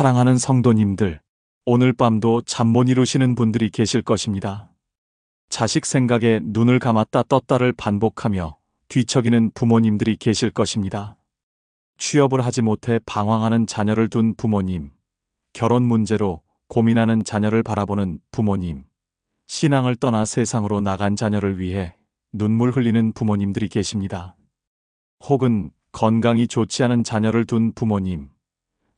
사랑하는 성도님들, 오늘 밤도 잠 못 이루시는 분들이 계실 것입니다. 자식 생각에 눈을 감았다 떴다를 반복하며 뒤척이는 부모님들이 계실 것입니다. 취업을 하지 못해 방황하는 자녀를 둔 부모님, 결혼 문제로 고민하는 자녀를 바라보는 부모님, 신앙을 떠나 세상으로 나간 자녀를 위해 눈물 흘리는 부모님들이 계십니다. 혹은 건강이 좋지 않은 자녀를 둔 부모님,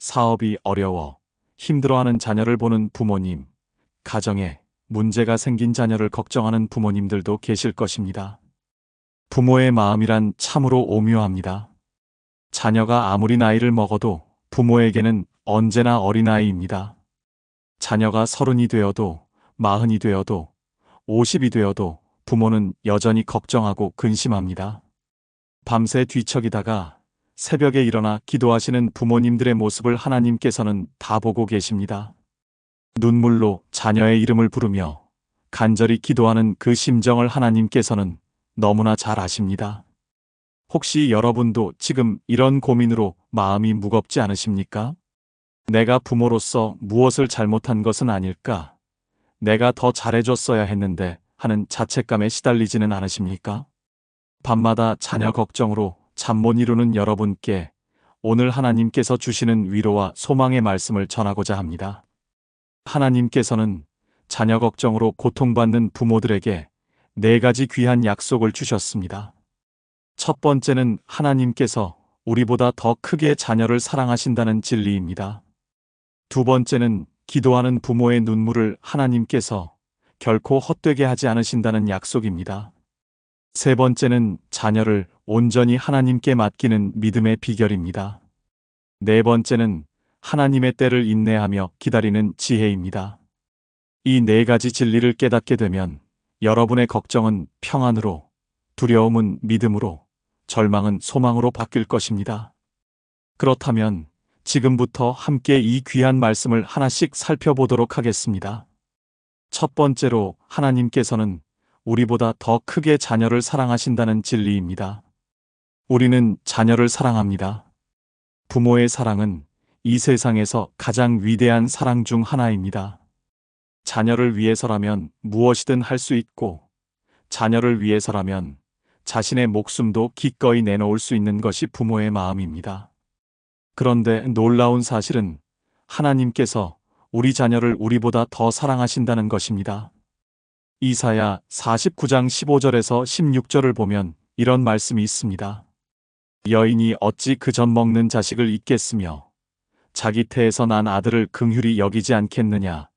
사업이 어려워 힘들어하는 자녀를 보는 부모님, 가정에 문제가 생긴 자녀를 걱정하는 부모님들도 계실 것입니다. 부모의 마음이란 참으로 오묘합니다. 자녀가 아무리 나이를 먹어도 부모에게는 언제나 어린아이입니다. 자녀가 서른이 되어도 마흔이 되어도 오십이 되어도 부모는 여전히 걱정하고 근심합니다. 밤새 뒤척이다가 새벽에 일어나 기도하시는 부모님들의 모습을 하나님께서는 다 보고 계십니다. 눈물로 자녀의 이름을 부르며 간절히 기도하는 그 심정을 하나님께서는 너무나 잘 아십니다. 혹시 여러분도 지금 이런 고민으로 마음이 무겁지 않으십니까? 내가 부모로서 무엇을 잘못한 것은 아닐까? 내가 더 잘해줬어야 했는데 하는 자책감에 시달리지는 않으십니까? 밤마다 자녀 걱정으로 잠 못 이루는 여러분께 오늘 하나님께서 주시는 위로와 소망의 말씀을 전하고자 합니다. 하나님께서는 자녀 걱정으로 고통받는 부모들에게 네 가지 귀한 약속을 주셨습니다. 첫 번째는 하나님께서 우리보다 더 크게 자녀를 사랑하신다는 진리입니다. 두 번째는 기도하는 부모의 눈물을 하나님께서 결코 헛되게 하지 않으신다는 약속입니다. 세 번째는 자녀를 온전히 하나님께 맡기는 믿음의 비결입니다. 네 번째는 하나님의 때를 인내하며 기다리는 지혜입니다. 이 네 가지 진리를 깨닫게 되면 여러분의 걱정은 평안으로, 두려움은 믿음으로, 절망은 소망으로 바뀔 것입니다. 그렇다면 지금부터 함께 이 귀한 말씀을 하나씩 살펴보도록 하겠습니다. 첫 번째로 하나님께서는 우리보다 더 크게 자녀를 사랑하신다는 진리입니다. 우리는 자녀를 사랑합니다. 부모의 사랑은 이 세상에서 가장 위대한 사랑 중 하나입니다. 자녀를 위해서라면 무엇이든 할 수 있고, 자녀를 위해서라면 자신의 목숨도 기꺼이 내놓을 수 있는 것이 부모의 마음입니다. 그런데 놀라운 사실은 하나님께서 우리 자녀를 우리보다 더 사랑하신다는 것입니다. 이사야 49장 15절에서 16절을 보면 이런 말씀이 있습니다. 여인이 어찌 그전 먹는 자식을 잊겠으며 자기 태에서 난 아들을 긍휼히 여기지 않겠느냐.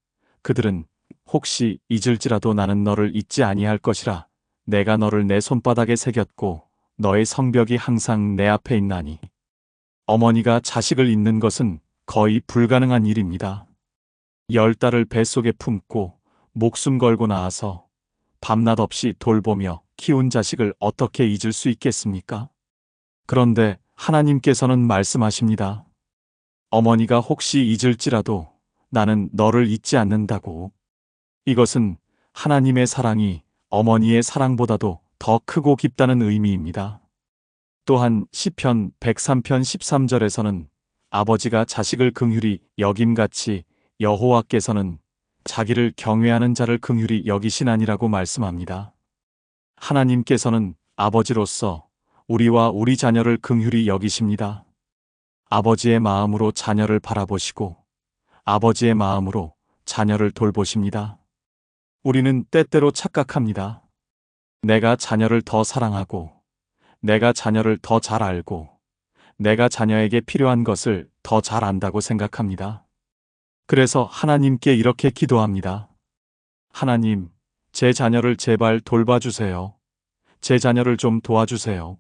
그들은 혹시 잊을지라도 나는 너를 잊지 아니할 것이라. 내가 너를 내 손바닥에 새겼고 너의 성벽이 항상 내 앞에 있나니. 어머니가 자식을 잊는 것은 거의 불가능한 일입니다. 열 달을 뱃속에 품고 목숨 걸고 나와서 밤낮 없이 돌보며 키운 자식을 어떻게 잊을 수 있겠습니까? 그런데 하나님께서는 말씀하십니다. 어머니가 혹시 잊을지라도 나는 너를 잊지 않는다고. 이것은 하나님의 사랑이 어머니의 사랑보다도 더 크고 깊다는 의미입니다. 또한 시편 103편 13절에서는 아버지가 자식을 긍휼히 여김같이 여호와께서는 자기를 경외하는 자를 긍휼히 여기시나니라고 말씀합니다. 하나님께서는 아버지로서 우리와 우리 자녀를 긍휼히 여기십니다. 아버지의 마음으로 자녀를 바라보시고 아버지의 마음으로 자녀를 돌보십니다. 우리는 때때로 착각합니다. 내가 자녀를 더 사랑하고 내가 자녀를 더 잘 알고 내가 자녀에게 필요한 것을 더 잘 안다고 생각합니다. 그래서 하나님께 이렇게 기도합니다. 하나님, 제 자녀를 제발 돌봐주세요. 제 자녀를 좀 도와주세요.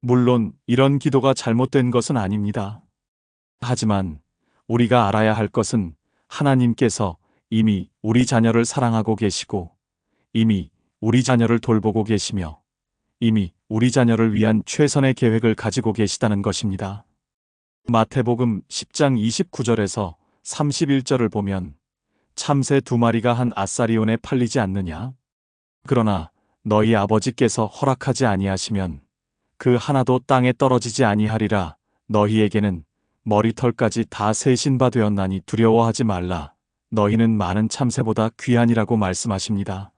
물론 이런 기도가 잘못된 것은 아닙니다. 하지만 우리가 알아야 할 것은 하나님께서 이미 우리 자녀를 사랑하고 계시고 이미 우리 자녀를 돌보고 계시며 이미 우리 자녀를 위한 최선의 계획을 가지고 계시다는 것입니다. 마태복음 10장 29절에서 31절을 보면 참새 두 마리가 한 아사리온에 팔리지 않느냐? 그러나 너희 아버지께서 허락하지 아니하시면 그 하나도 땅에 떨어지지 아니하리라 너희에게는 머리털까지 다 세신 바 되었나니 두려워하지 말라. 너희는 많은 참새보다 귀하니라고 말씀하십니다.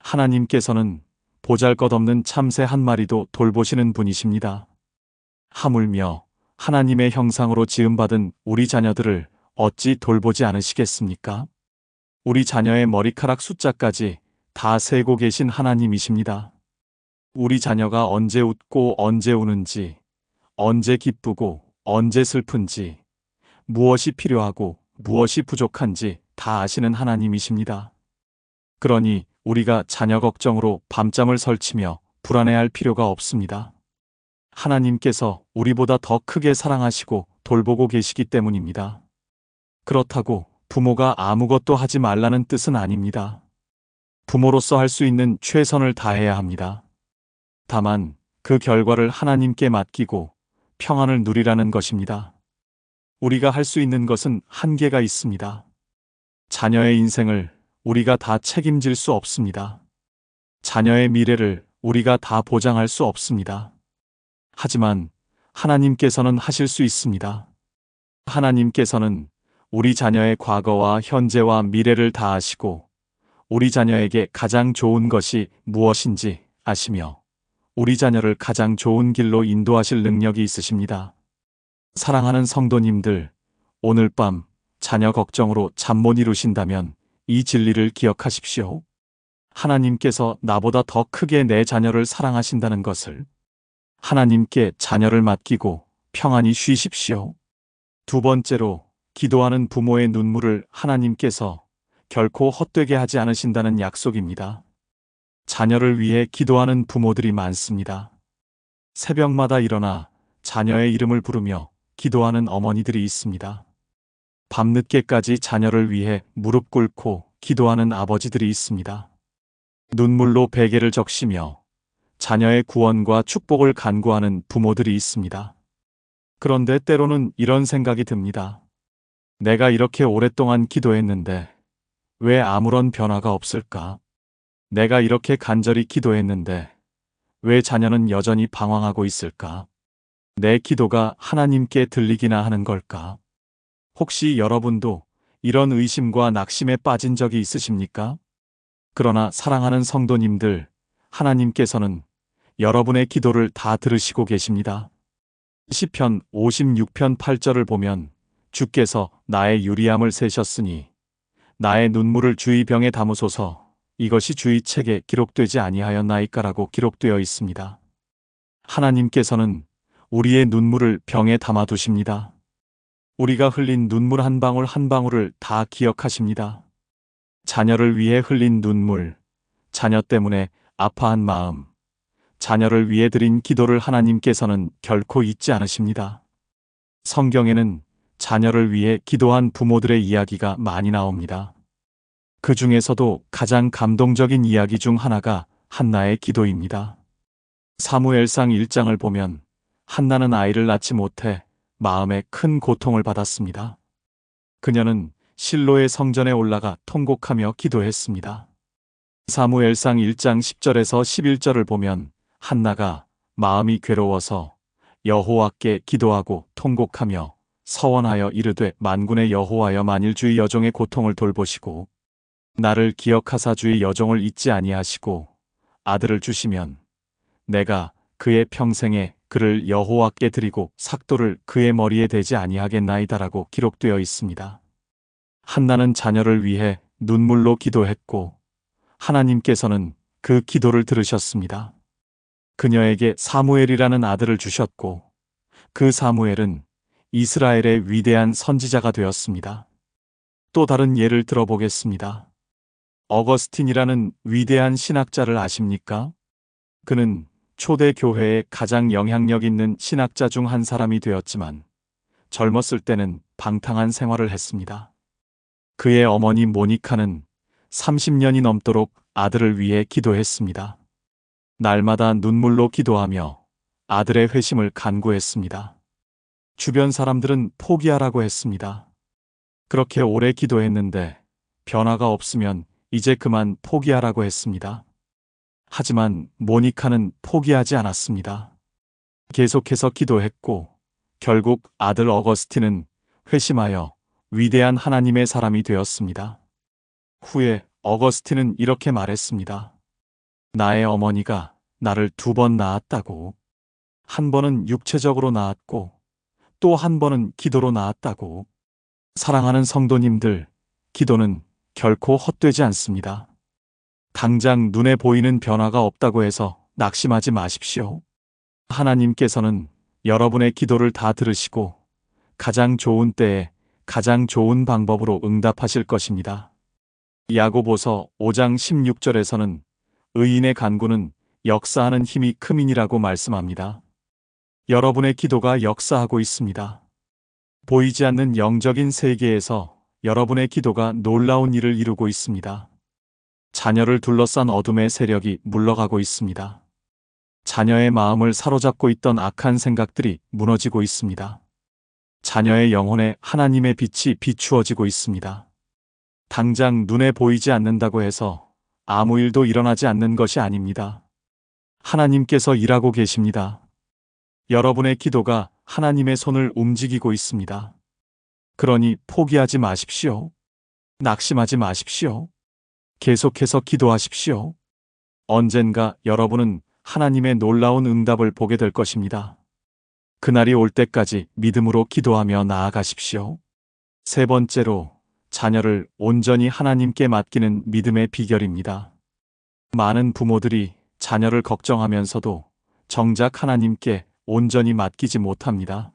하나님께서는 보잘것없는 참새 한 마리도 돌보시는 분이십니다. 하물며 하나님의 형상으로 지음받은 우리 자녀들을 어찌 돌보지 않으시겠습니까? 우리 자녀의 머리카락 숫자까지 다 세고 계신 하나님이십니다. 우리 자녀가 언제 웃고 언제 우는지, 언제 기쁘고 언제 슬픈지, 무엇이 필요하고 무엇이 부족한지 다 아시는 하나님이십니다. 그러니 우리가 자녀 걱정으로 밤잠을 설치며 불안해할 필요가 없습니다. 하나님께서 우리보다 더 크게 사랑하시고 돌보고 계시기 때문입니다. 그렇다고 부모가 아무것도 하지 말라는 뜻은 아닙니다. 부모로서 할 수 있는 최선을 다해야 합니다. 다만 그 결과를 하나님께 맡기고 평안을 누리라는 것입니다. 우리가 할 수 있는 것은 한계가 있습니다. 자녀의 인생을 우리가 다 책임질 수 없습니다. 자녀의 미래를 우리가 다 보장할 수 없습니다. 하지만 하나님께서는 하실 수 있습니다. 하나님께서는 우리 자녀의 과거와 현재와 미래를 다 아시고 우리 자녀에게 가장 좋은 것이 무엇인지 아시며 우리 자녀를 가장 좋은 길로 인도하실 능력이 있으십니다. 사랑하는 성도님들, 오늘 밤 자녀 걱정으로 잠 못 이루신다면 이 진리를 기억하십시오. 하나님께서 나보다 더 크게 내 자녀를 사랑하신다는 것을 하나님께 자녀를 맡기고 평안히 쉬십시오. 두 번째로 기도하는 부모의 눈물을 하나님께서 결코 헛되게 하지 않으신다는 약속입니다. 자녀를 위해 기도하는 부모들이 많습니다. 새벽마다 일어나 자녀의 이름을 부르며 기도하는 어머니들이 있습니다. 밤늦게까지 자녀를 위해 무릎 꿇고 기도하는 아버지들이 있습니다. 눈물로 베개를 적시며 자녀의 구원과 축복을 간구하는 부모들이 있습니다. 그런데 때로는 이런 생각이 듭니다. 내가 이렇게 오랫동안 기도했는데 왜 아무런 변화가 없을까? 내가 이렇게 간절히 기도했는데 왜 자녀는 여전히 방황하고 있을까? 내 기도가 하나님께 들리기나 하는 걸까? 혹시 여러분도 이런 의심과 낙심에 빠진 적이 있으십니까? 그러나 사랑하는 성도님들, 하나님께서는 여러분의 기도를 다 들으시고 계십니다. 시편 56편 8절을 보면 주께서 나의 유리함을 세셨으니 나의 눈물을 주의 병에 담으소서 이것이 주의 책에 기록되지 아니하였나이까라고 기록되어 있습니다. 하나님께서는 우리의 눈물을 병에 담아 두십니다. 우리가 흘린 눈물 한 방울 한 방울을 다 기억하십니다. 자녀를 위해 흘린 눈물, 자녀 때문에 아파한 마음, 자녀를 위해 드린 기도를 하나님께서는 결코 잊지 않으십니다. 성경에는 자녀를 위해 기도한 부모들의 이야기가 많이 나옵니다. 그 중에서도 가장 감동적인 이야기 중 하나가 한나의 기도입니다. 사무엘상 1장을 보면 한나는 아이를 낳지 못해 마음에 큰 고통을 받았습니다. 그녀는 실로의 성전에 올라가 통곡하며 기도했습니다. 사무엘상 1장 10절에서 11절을 보면 한나가 마음이 괴로워서 여호와께 기도하고 통곡하며 서원하여 이르되 만군의 여호와여 만일 주의 여종의 고통을 돌보시고 나를 기억하사 주의 여종을 잊지 아니하시고 아들을 주시면 내가 그의 평생에 그를 여호와께 드리고 삭도를 그의 머리에 대지 아니하겠나이다라고 기록되어 있습니다. 한나는 자녀를 위해 눈물로 기도했고 하나님께서는 그 기도를 들으셨습니다. 그녀에게 사무엘이라는 아들을 주셨고 그 사무엘은 이스라엘의 위대한 선지자가 되었습니다. 또 다른 예를 들어보겠습니다. 어거스틴이라는 위대한 신학자를 아십니까? 그는 초대 교회의 가장 영향력 있는 신학자 중 한 사람이 되었지만 젊었을 때는 방탕한 생활을 했습니다. 그의 어머니 모니카는 30년이 넘도록 아들을 위해 기도했습니다. 날마다 눈물로 기도하며 아들의 회심을 간구했습니다. 주변 사람들은 포기하라고 했습니다. 그렇게 오래 기도했는데 변화가 없으면 이제 그만 포기하라고 했습니다. 하지만 모니카는 포기하지 않았습니다. 계속해서 기도했고 결국 아들 어거스틴은 회심하여 위대한 하나님의 사람이 되었습니다. 후에 어거스틴은 이렇게 말했습니다. 나의 어머니가 나를 두 번 낳았다고. 한 번은 육체적으로 낳았고 또 한 번은 기도로 낳았다고. 사랑하는 성도님들, 기도는 결코 헛되지 않습니다. 당장 눈에 보이는 변화가 없다고 해서 낙심하지 마십시오. 하나님께서는 여러분의 기도를 다 들으시고 가장 좋은 때에 가장 좋은 방법으로 응답하실 것입니다. 야고보서 5장 16절에서는 의인의 간구는 역사하는 힘이 크민이라고 말씀합니다. 여러분의 기도가 역사하고 있습니다. 보이지 않는 영적인 세계에서 여러분의 기도가 놀라운 일을 이루고 있습니다. 자녀를 둘러싼 어둠의 세력이 물러가고 있습니다. 자녀의 마음을 사로잡고 있던 악한 생각들이 무너지고 있습니다. 자녀의 영혼에 하나님의 빛이 비추어지고 있습니다. 당장 눈에 보이지 않는다고 해서 아무 일도 일어나지 않는 것이 아닙니다. 하나님께서 일하고 계십니다. 여러분의 기도가 하나님의 손을 움직이고 있습니다. 그러니 포기하지 마십시오. 낙심하지 마십시오. 계속해서 기도하십시오. 언젠가 여러분은 하나님의 놀라운 응답을 보게 될 것입니다. 그날이 올 때까지 믿음으로 기도하며 나아가십시오. 세 번째로 자녀를 온전히 하나님께 맡기는 믿음의 비결입니다. 많은 부모들이 자녀를 걱정하면서도 정작 하나님께 온전히 맡기지 못합니다.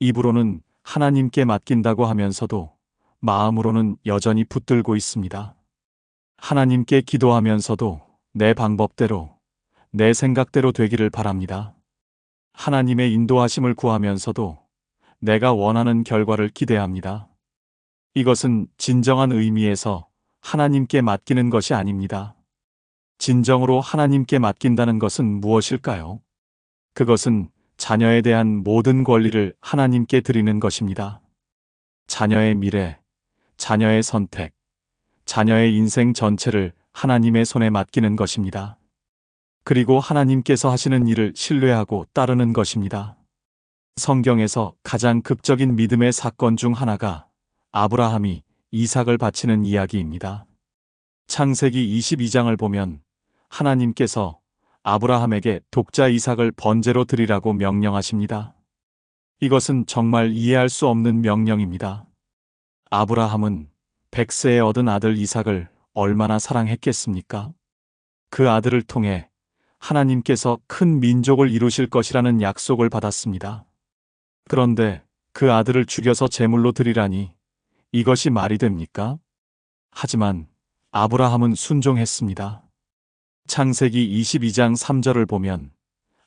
입으로는 하나님께 맡긴다고 하면서도 마음으로는 여전히 붙들고 있습니다. 하나님께 기도하면서도 내 방법대로, 내 생각대로 되기를 바랍니다. 하나님의 인도하심을 구하면서도 내가 원하는 결과를 기대합니다. 이것은 진정한 의미에서 하나님께 맡기는 것이 아닙니다. 진정으로 하나님께 맡긴다는 것은 무엇일까요? 그것은 자녀에 대한 모든 권리를 하나님께 드리는 것입니다. 자녀의 미래, 자녀의 선택, 자녀의 인생 전체를 하나님의 손에 맡기는 것입니다. 그리고 하나님께서 하시는 일을 신뢰하고 따르는 것입니다. 성경에서 가장 극적인 믿음의 사건 중 하나가 아브라함이 이삭을 바치는 이야기입니다. 창세기 22장을 보면 하나님께서 아브라함에게 독자 이삭을 번제로 드리라고 명령하십니다. 이것은 정말 이해할 수 없는 명령입니다. 아브라함은 백세에 얻은 아들 이삭을 얼마나 사랑했겠습니까? 그 아들을 통해 하나님께서 큰 민족을 이루실 것이라는 약속을 받았습니다. 그런데 그 아들을 죽여서 제물로 드리라니 이것이 말이 됩니까? 하지만 아브라함은 순종했습니다. 창세기 22장 3절을 보면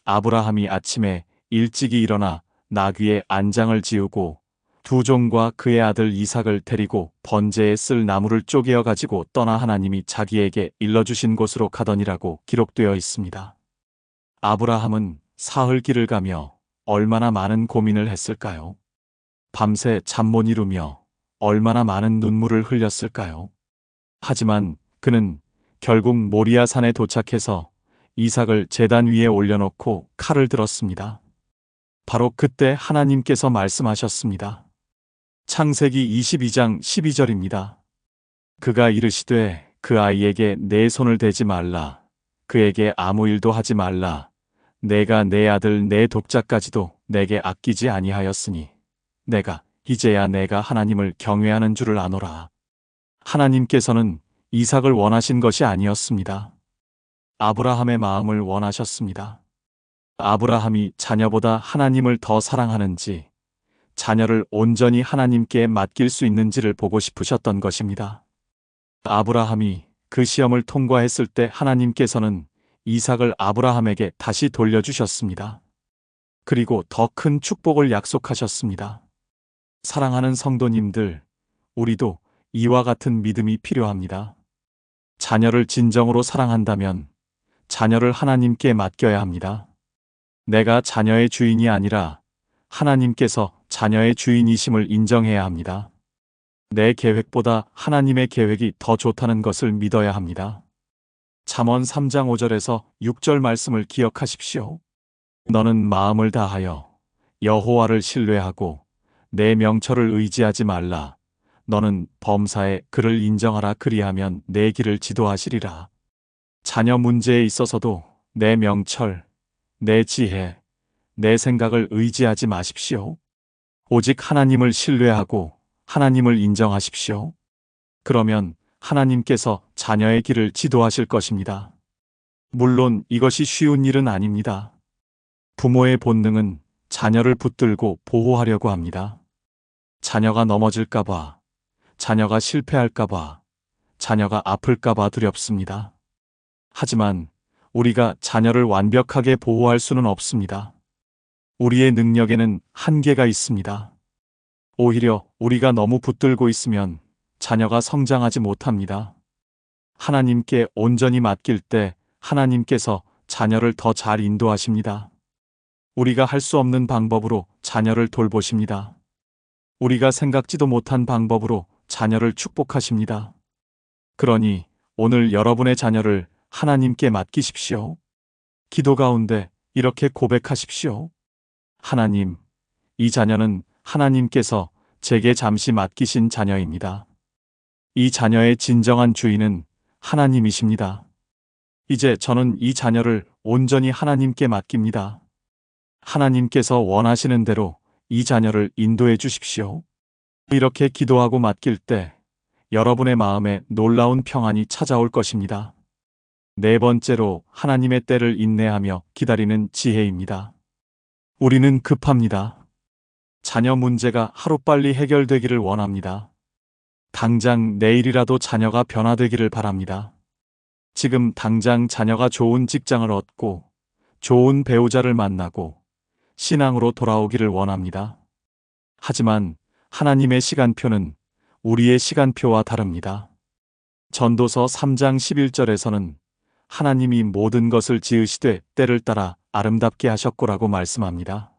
아브라함이 아침에 일찍이 일어나 나귀의 안장을 지우고 두 종과 그의 아들 이삭을 데리고 번제에 쓸 나무를 쪼개어 가지고 떠나 하나님이 자기에게 일러주신 곳으로 가더니라고 기록되어 있습니다. 아브라함은 사흘 길을 가며 얼마나 많은 고민을 했을까요? 밤새 잠 못 이루며 얼마나 많은 눈물을 흘렸을까요? 하지만 그는 결국 모리아 산에 도착해서 이삭을 재단 위에 올려놓고 칼을 들었습니다. 바로 그때 하나님께서 말씀하셨습니다. 창세기 22장 12절입니다. 그가 이르시되 그 아이에게 내 손을 대지 말라. 그에게 아무 일도 하지 말라. 내가 내 아들 내 독자까지도 내게 아끼지 아니하였으니 내가 이제야 내가 하나님을 경외하는 줄을 아노라. 하나님께서는 이삭을 원하신 것이 아니었습니다. 아브라함의 마음을 원하셨습니다. 아브라함이 자녀보다 하나님을 더 사랑하는지 자녀를 온전히 하나님께 맡길 수 있는지를 보고 싶으셨던 것입니다. 아브라함이 그 시험을 통과했을 때 하나님께서는 이삭을 아브라함에게 다시 돌려주셨습니다. 그리고 더 큰 축복을 약속하셨습니다. 사랑하는 성도님들, 우리도 이와 같은 믿음이 필요합니다. 자녀를 진정으로 사랑한다면 자녀를 하나님께 맡겨야 합니다. 내가 자녀의 주인이 아니라 하나님께서 자녀의 주인이심을 인정해야 합니다. 내 계획보다 하나님의 계획이 더 좋다는 것을 믿어야 합니다. 잠언 3장 5절에서 6절 말씀을 기억하십시오. 너는 마음을 다하여 여호와를 신뢰하고 내 명철을 의지하지 말라. 너는 범사에 그를 인정하라 그리하면 내 길을 지도하시리라. 자녀 문제에 있어서도 내 명철, 내 지혜, 내 생각을 의지하지 마십시오. 오직 하나님을 신뢰하고 하나님을 인정하십시오. 그러면 하나님께서 자녀의 길을 지도하실 것입니다. 물론 이것이 쉬운 일은 아닙니다. 부모의 본능은 자녀를 붙들고 보호하려고 합니다. 자녀가 넘어질까봐, 자녀가 실패할까봐, 자녀가 아플까봐 두렵습니다. 하지만 우리가 자녀를 완벽하게 보호할 수는 없습니다. 우리의 능력에는 한계가 있습니다. 오히려 우리가 너무 붙들고 있으면 자녀가 성장하지 못합니다. 하나님께 온전히 맡길 때 하나님께서 자녀를 더 잘 인도하십니다. 우리가 할 수 없는 방법으로 자녀를 돌보십니다. 우리가 생각지도 못한 방법으로 자녀를 축복하십니다. 그러니 오늘 여러분의 자녀를 하나님께 맡기십시오. 기도 가운데 이렇게 고백하십시오. 하나님, 이 자녀는 하나님께서 제게 잠시 맡기신 자녀입니다. 이 자녀의 진정한 주인은 하나님이십니다. 이제 저는 이 자녀를 온전히 하나님께 맡깁니다. 하나님께서 원하시는 대로 이 자녀를 인도해 주십시오. 이렇게 기도하고 맡길 때 여러분의 마음에 놀라운 평안이 찾아올 것입니다. 네 번째로 하나님의 때를 인내하며 기다리는 지혜입니다. 우리는 급합니다. 자녀 문제가 하루빨리 해결되기를 원합니다. 당장 내일이라도 자녀가 변화되기를 바랍니다. 지금 당장 자녀가 좋은 직장을 얻고 좋은 배우자를 만나고 신앙으로 돌아오기를 원합니다. 하지만 하나님의 시간표는 우리의 시간표와 다릅니다. 전도서 3장 11절에서는 하나님이 모든 것을 지으시되 때를 따라 아름답게 하셨고라고 말씀합니다.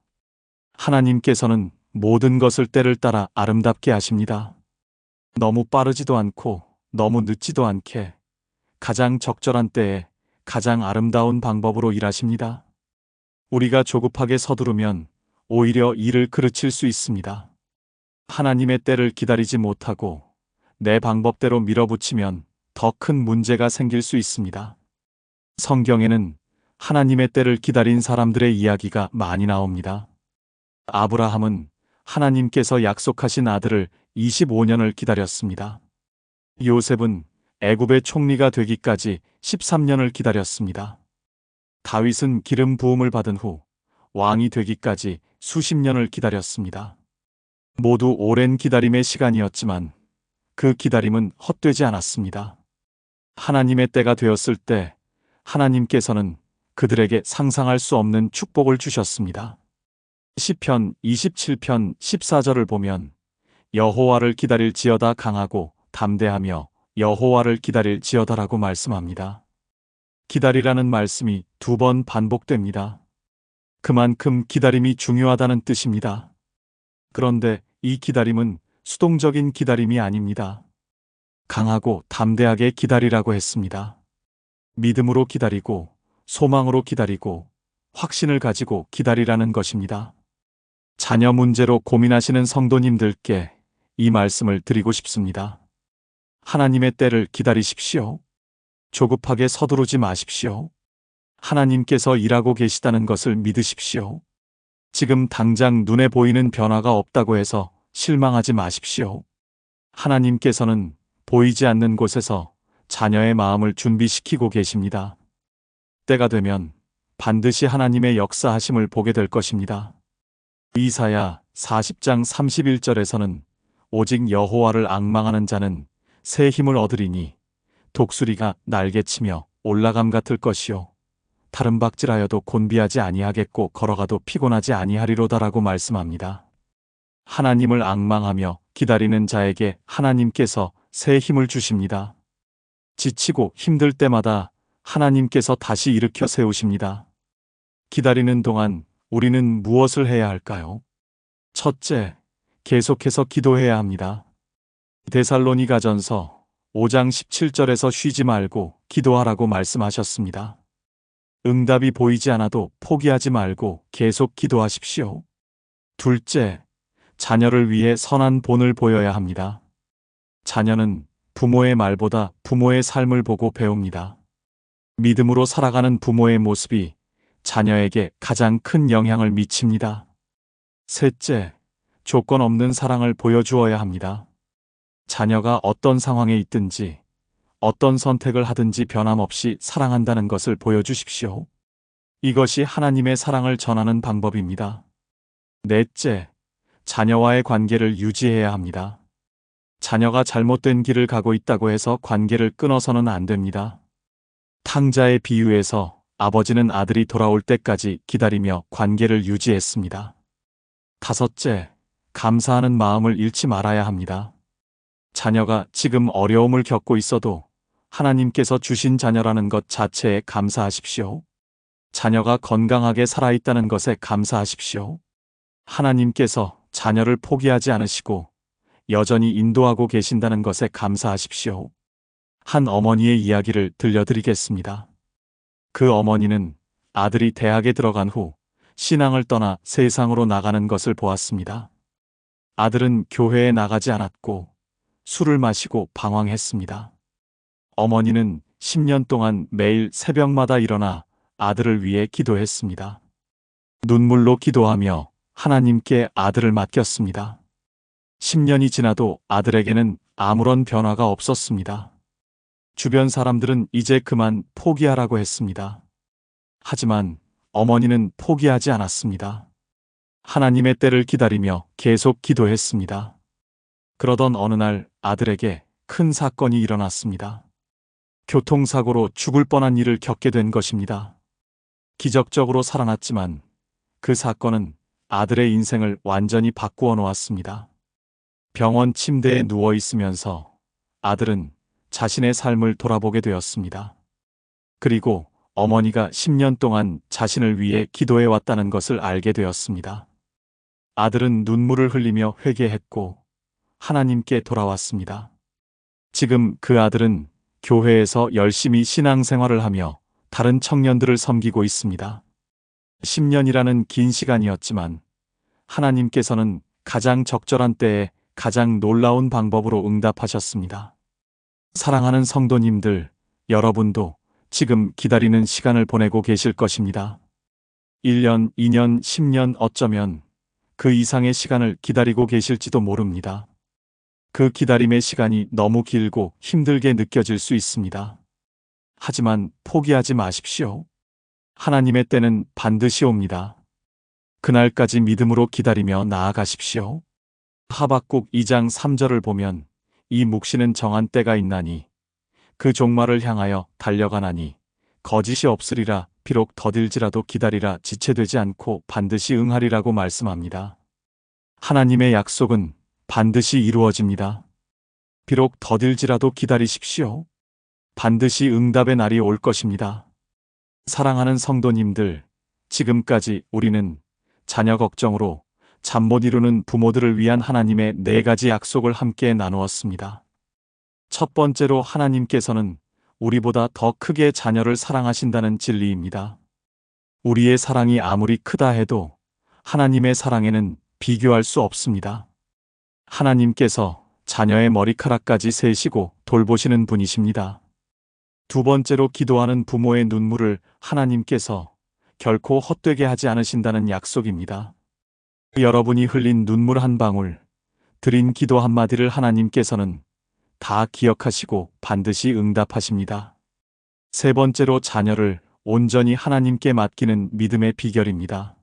하나님께서는 모든 것을 때를 따라 아름답게 하십니다. 너무 빠르지도 않고 너무 늦지도 않게 가장 적절한 때에 가장 아름다운 방법으로 일하십니다. 우리가 조급하게 서두르면 오히려 일을 그르칠 수 있습니다. 하나님의 때를 기다리지 못하고 내 방법대로 밀어붙이면 더 큰 문제가 생길 수 있습니다. 성경에는 하나님의 때를 기다린 사람들의 이야기가 많이 나옵니다. 아브라함은 하나님께서 약속하신 아들을 25년을 기다렸습니다. 요셉은 애굽의 총리가 되기까지 13년을 기다렸습니다. 다윗은 기름 부음을 받은 후 왕이 되기까지 수십 년을 기다렸습니다. 모두 오랜 기다림의 시간이었지만 그 기다림은 헛되지 않았습니다. 하나님의 때가 되었을 때 하나님께서는 그들에게 상상할 수 없는 축복을 주셨습니다. 시편 27편 14절을 보면 여호와를 기다릴 지어다 강하고 담대하며 여호와를 기다릴 지어다라고 말씀합니다. 기다리라는 말씀이 두 번 반복됩니다. 그만큼 기다림이 중요하다는 뜻입니다. 그런데 이 기다림은 수동적인 기다림이 아닙니다. 강하고 담대하게 기다리라고 했습니다. 믿음으로 기다리고 소망으로 기다리고 확신을 가지고 기다리라는 것입니다. 자녀 문제로 고민하시는 성도님들께 이 말씀을 드리고 싶습니다. 하나님의 때를 기다리십시오. 조급하게 서두르지 마십시오. 하나님께서 일하고 계시다는 것을 믿으십시오. 지금 당장 눈에 보이는 변화가 없다고 해서 실망하지 마십시오. 하나님께서는 보이지 않는 곳에서 자녀의 마음을 준비시키고 계십니다. 때가 되면 반드시 하나님의 역사하심을 보게 될 것입니다. 이사야 40장 31절에서는 오직 여호와를 악망하는 자는 새 힘을 얻으리니 독수리가 날개치며 올라감 같을 것이요 다른 박질하여도 곤비하지 아니하겠고 걸어가도 피곤하지 아니하리로다라고 말씀합니다. 하나님을 악망하며 기다리는 자에게 하나님께서 새 힘을 주십니다. 지치고 힘들 때마다 하나님께서 다시 일으켜 세우십니다. 기다리는 동안 우리는 무엇을 해야 할까요? 첫째, 계속해서 기도해야 합니다. 데살로니가전서 5장 17절에서 쉬지 말고 기도하라고 말씀하셨습니다. 응답이 보이지 않아도 포기하지 말고 계속 기도하십시오. 둘째, 자녀를 위해 선한 본을 보여야 합니다. 자녀는 부모의 말보다 부모의 삶을 보고 배웁니다. 믿음으로 살아가는 부모의 모습이 자녀에게 가장 큰 영향을 미칩니다. 셋째, 조건 없는 사랑을 보여주어야 합니다. 자녀가 어떤 상황에 있든지 어떤 선택을 하든지 변함없이 사랑한다는 것을 보여주십시오. 이것이 하나님의 사랑을 전하는 방법입니다. 넷째, 자녀와의 관계를 유지해야 합니다. 자녀가 잘못된 길을 가고 있다고 해서 관계를 끊어서는 안 됩니다. 탕자의 비유에서 아버지는 아들이 돌아올 때까지 기다리며 관계를 유지했습니다. 다섯째, 감사하는 마음을 잃지 말아야 합니다. 자녀가 지금 어려움을 겪고 있어도 하나님께서 주신 자녀라는 것 자체에 감사하십시오. 자녀가 건강하게 살아있다는 것에 감사하십시오. 하나님께서 자녀를 포기하지 않으시고 여전히 인도하고 계신다는 것에 감사하십시오. 한 어머니의 이야기를 들려드리겠습니다. 그 어머니는 아들이 대학에 들어간 후 신앙을 떠나 세상으로 나가는 것을 보았습니다. 아들은 교회에 나가지 않았고 술을 마시고 방황했습니다. 어머니는 10년 동안 매일 새벽마다 일어나 아들을 위해 기도했습니다. 눈물로 기도하며 하나님께 아들을 맡겼습니다. 10년이 지나도 아들에게는 아무런 변화가 없었습니다. 주변 사람들은 이제 그만 포기하라고 했습니다. 하지만 어머니는 포기하지 않았습니다. 하나님의 때를 기다리며 계속 기도했습니다. 그러던 어느 날 아들에게 큰 사건이 일어났습니다. 교통사고로 죽을 뻔한 일을 겪게 된 것입니다. 기적적으로 살아났지만 그 사건은 아들의 인생을 완전히 바꾸어 놓았습니다. 병원 침대에 누워 있으면서 아들은 자신의 삶을 돌아보게 되었습니다. 그리고 어머니가 10년 동안 자신을 위해 기도해 왔다는 것을 알게 되었습니다. 아들은 눈물을 흘리며 회개했고 하나님께 돌아왔습니다. 지금 그 아들은 교회에서 열심히 신앙생활을 하며 다른 청년들을 섬기고 있습니다. 10년이라는 긴 시간이었지만 하나님께서는 가장 적절한 때에 가장 놀라운 방법으로 응답하셨습니다. 사랑하는 성도님들, 여러분도 지금 기다리는 시간을 보내고 계실 것입니다. 1년, 2년, 10년 어쩌면 그 이상의 시간을 기다리고 계실지도 모릅니다. 그 기다림의 시간이 너무 길고 힘들게 느껴질 수 있습니다. 하지만 포기하지 마십시오. 하나님의 때는 반드시 옵니다. 그날까지 믿음으로 기다리며 나아가십시오. 하박국 2장 3절을 보면 이 묵시는 정한 때가 있나니 그 종말을 향하여 달려가나니 거짓이 없으리라 비록 더딜지라도 기다리라 지체되지 않고 반드시 응하리라고 말씀합니다. 하나님의 약속은 반드시 이루어집니다. 비록 더딜지라도 기다리십시오. 반드시 응답의 날이 올 것입니다. 사랑하는 성도님들, 지금까지 우리는 자녀 걱정으로 잠 못 이루는 부모들을 위한 하나님의 네 가지 약속을 함께 나누었습니다. 첫 번째로 하나님께서는 우리보다 더 크게 자녀를 사랑하신다는 진리입니다. 우리의 사랑이 아무리 크다 해도 하나님의 사랑에는 비교할 수 없습니다. 하나님께서 자녀의 머리카락까지 세시고 돌보시는 분이십니다. 두 번째로 기도하는 부모의 눈물을 하나님께서 결코 헛되게 하지 않으신다는 약속입니다. 여러분이 흘린 눈물 한 방울, 드린 기도 한마디를 하나님께서는 다 기억하시고 반드시 응답하십니다. 세 번째로 자녀를 온전히 하나님께 맡기는 믿음의 비결입니다.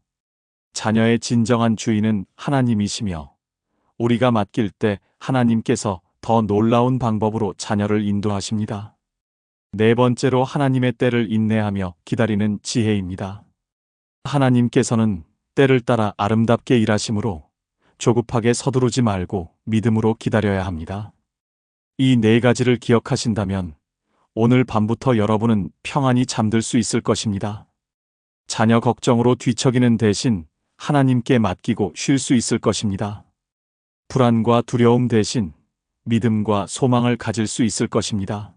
자녀의 진정한 주인은 하나님이시며 우리가 맡길 때 하나님께서 더 놀라운 방법으로 자녀를 인도하십니다. 네 번째로 하나님의 때를 인내하며 기다리는 지혜입니다. 하나님께서는 때를 따라 아름답게 일하심으로 조급하게 서두르지 말고 믿음으로 기다려야 합니다. 이 네 가지를 기억하신다면 오늘 밤부터 여러분은 평안히 잠들 수 있을 것입니다. 자녀 걱정으로 뒤척이는 대신 하나님께 맡기고 쉴 수 있을 것입니다. 불안과 두려움 대신 믿음과 소망을 가질 수 있을 것입니다.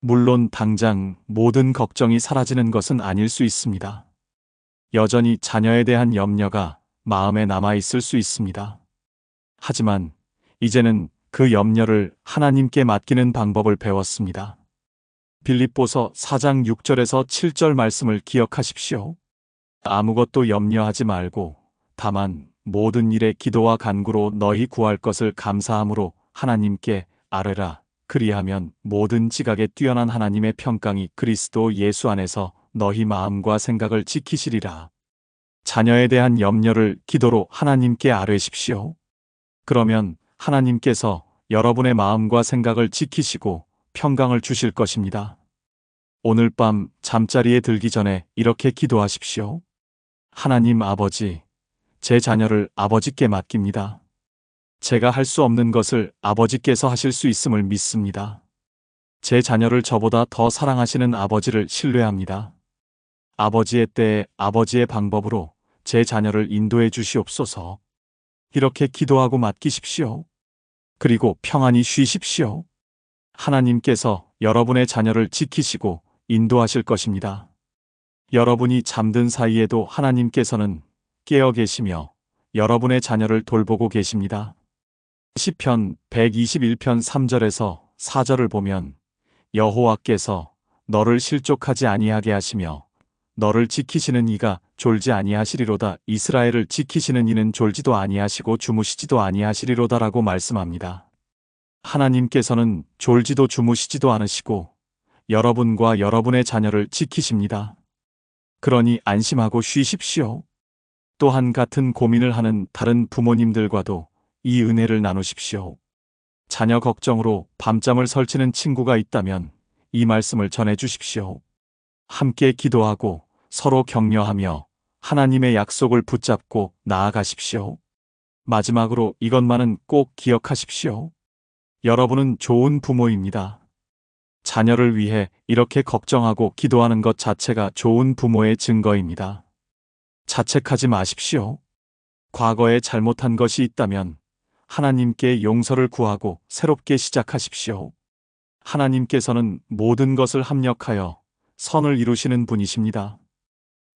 물론 당장 모든 걱정이 사라지는 것은 아닐 수 있습니다. 여전히 자녀에 대한 염려가 마음에 남아 있을 수 있습니다. 하지만 이제는 그 염려를 하나님께 맡기는 방법을 배웠습니다. 빌립보서 4장 6절에서 7절 말씀을 기억하십시오. 아무것도 염려하지 말고 다만 모든 일에 기도와 간구로 너희 구할 것을 감사함으로 하나님께 아뢰라. 그리하면 모든 지각에 뛰어난 하나님의 평강이 그리스도 예수 안에서 너희 마음과 생각을 지키시리라. 자녀에 대한 염려를 기도로 하나님께 아뢰십시오. 그러면 하나님께서 여러분의 마음과 생각을 지키시고 평강을 주실 것입니다. 오늘 밤 잠자리에 들기 전에 이렇게 기도하십시오. 하나님 아버지, 제 자녀를 아버지께 맡깁니다. 제가 할 수 없는 것을 아버지께서 하실 수 있음을 믿습니다. 제 자녀를 저보다 더 사랑하시는 아버지를 신뢰합니다. 아버지의 때에 아버지의 방법으로 제 자녀를 인도해 주시옵소서. 이렇게 기도하고 맡기십시오. 그리고 평안히 쉬십시오. 하나님께서 여러분의 자녀를 지키시고 인도하실 것입니다. 여러분이 잠든 사이에도 하나님께서는 깨어 계시며 여러분의 자녀를 돌보고 계십니다. 시편 121편 3절에서 4절을 보면 여호와께서 너를 실족하지 아니하게 하시며 너를 지키시는 이가 졸지 아니하시리로다 이스라엘을 지키시는 이는 졸지도 아니하시고 주무시지도 아니하시리로다라고 말씀합니다. 하나님께서는 졸지도 주무시지도 않으시고 여러분과 여러분의 자녀를 지키십니다. 그러니 안심하고 쉬십시오. 또한 같은 고민을 하는 다른 부모님들과도 이 은혜를 나누십시오. 자녀 걱정으로 밤잠을 설치는 친구가 있다면 이 말씀을 전해 주십시오. 함께 기도하고 서로 격려하며 하나님의 약속을 붙잡고 나아가십시오. 마지막으로 이것만은 꼭 기억하십시오. 여러분은 좋은 부모입니다. 자녀를 위해 이렇게 걱정하고 기도하는 것 자체가 좋은 부모의 증거입니다. 자책하지 마십시오. 과거에 잘못한 것이 있다면 하나님께 용서를 구하고 새롭게 시작하십시오. 하나님께서는 모든 것을 합력하여 선을 이루시는 분이십니다.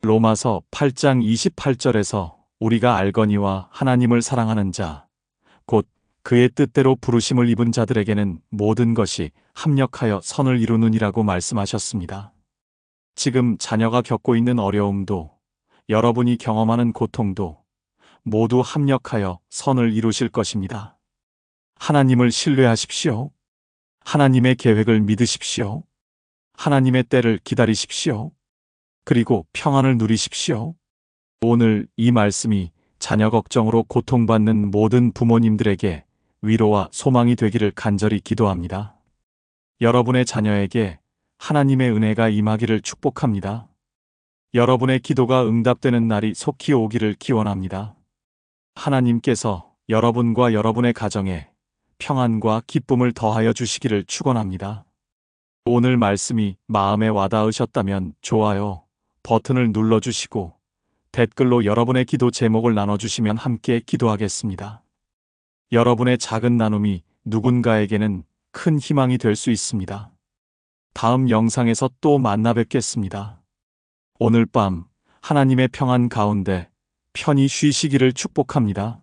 로마서 8장 28절에서 우리가 알거니와 하나님을 사랑하는 자, 곧 그의 뜻대로 부르심을 입은 자들에게는 모든 것이 합력하여 선을 이루느니라고 말씀하셨습니다. 지금 자녀가 겪고 있는 어려움도 여러분이 경험하는 고통도 모두 합력하여 선을 이루실 것입니다. 하나님을 신뢰하십시오. 하나님의 계획을 믿으십시오. 하나님의 때를 기다리십시오. 그리고 평안을 누리십시오. 오늘 이 말씀이 자녀 걱정으로 고통받는 모든 부모님들에게 위로와 소망이 되기를 간절히 기도합니다. 여러분의 자녀에게 하나님의 은혜가 임하기를 축복합니다. 여러분의 기도가 응답되는 날이 속히 오기를 기원합니다. 하나님께서 여러분과 여러분의 가정에 평안과 기쁨을 더하여 주시기를 축원합니다. 오늘 말씀이 마음에 와닿으셨다면 좋아요 버튼을 눌러주시고 댓글로 여러분의 기도 제목을 나눠주시면 함께 기도하겠습니다. 여러분의 작은 나눔이 누군가에게는 큰 희망이 될 수 있습니다. 다음 영상에서 또 만나 뵙겠습니다. 오늘 밤 하나님의 평안 가운데 편히 쉬시기를 축복합니다.